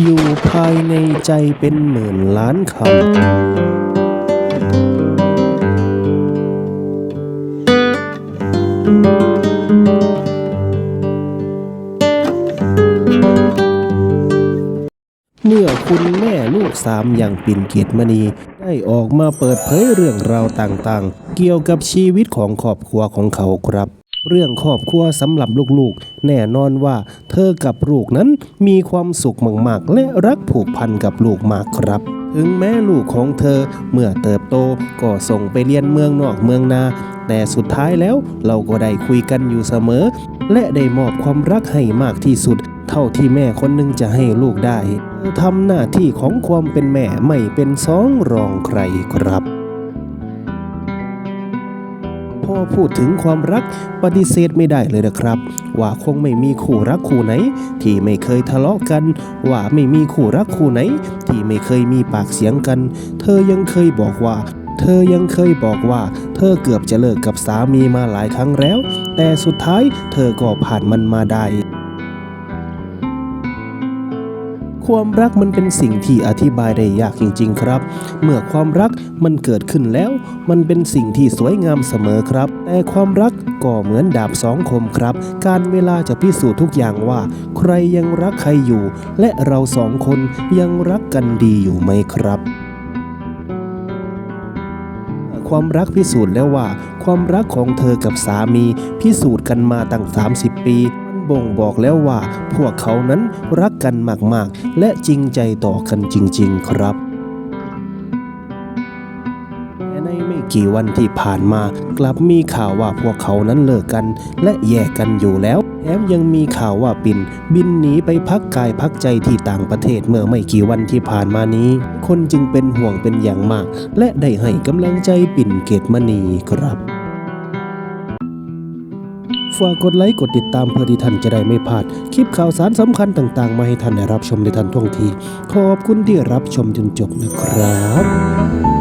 อยู่ภายในใจเป็นหมื่นล้านคำเมื่อคุณแม่ลูกสามอย่างปิ่นเกียรติมณีได้ออกมาเปิดเผยเรื่องราวต่างๆ เกี่ยวกับชีวิตของครอบครัวของเขาครับ เรื่องครอบครัวสำหรับลูกๆ แน่นอนว่าเธอกับลูกนั้นมีความสุขมากๆ และรักผูกพันกับลูกมากครับ ถึงแม้ลูกของเธอเมื่อเติบโตก็ส่งไปเรียนเมืองนอกเมืองนา แต่สุดท้ายแล้วเราก็ได้คุยกันอยู่เสมอ และได้มอบความรักให้มากที่สุด เท่าที่แม่คนหนึงจะให้ลูกได้ทำหน้าที่ของความเป็นแม่ไม่เป็นสองรองใครครับ พอพูดถึงความรักปฏิเสธไม่ได้เลยนะครับ ว่าคงไม่มีคู่รักคู่ไหน ที่ไม่เคยทะเลาะกัน ว่าไม่มีคู่รักคู่ไหน ที่ไม่เคยมีปากเสียงกัน เธอยังเคยบอกว่าเธอยังเคยบอกว่า เธอเกือบจะเลิกกับสามีมาหลายครั้งแล้ว แต่สุดท้ายเธอก็ผ่านมันมาได้ ความรักมันเป็นสิ่งที่อธิบายได้ยากจริง ๆ ครับ เมื่อความรักมันเกิดขึ้นแล้ว มันเป็นสิ่งที่สวยงามเสมอครับ แต่ความรักก็เหมือนดาบสองคมครับ การเวลาจะพิสูจน์ทุกอย่างว่า ใครยังรักใครอยู่ และเราสองคนยังรักกันดีอยู่ไหมครับความรักพิสูจน์แล้วว่า ความรักของเธอกับสามีพิสูจน์กันมาตั้ง 30 ปี บ่งบอกแล้วว่า พวกเขานั้นรักกันมากๆ และจริงใจต่อกันจริง ๆ ครับในไม่กี่วันที่ผ่านมากลับมีข่าวว่าพวกเขานั้นเลิกกัน และแยกกันอยู่แล้วแถมยังมีข่าวว่าปิ่นบินหนีไปพักกายพักใจที่ต่างประเทศเมื่อไม่กี่วันที่ผ่านมานี้ คนจึงเป็นห่วงเป็นอย่างมาก และได้ให้กำลังใจปิ่นเกตมณีครับ ฝากกดไลค์กดติดตามเพื่อที่ท่านจะได้ไม่พลาด คลิปข่าวสารสำคัญต่างๆ มาให้ท่านได้รับชมในทันท่วงที ขอบคุณที่รับชมจนจบนะครับ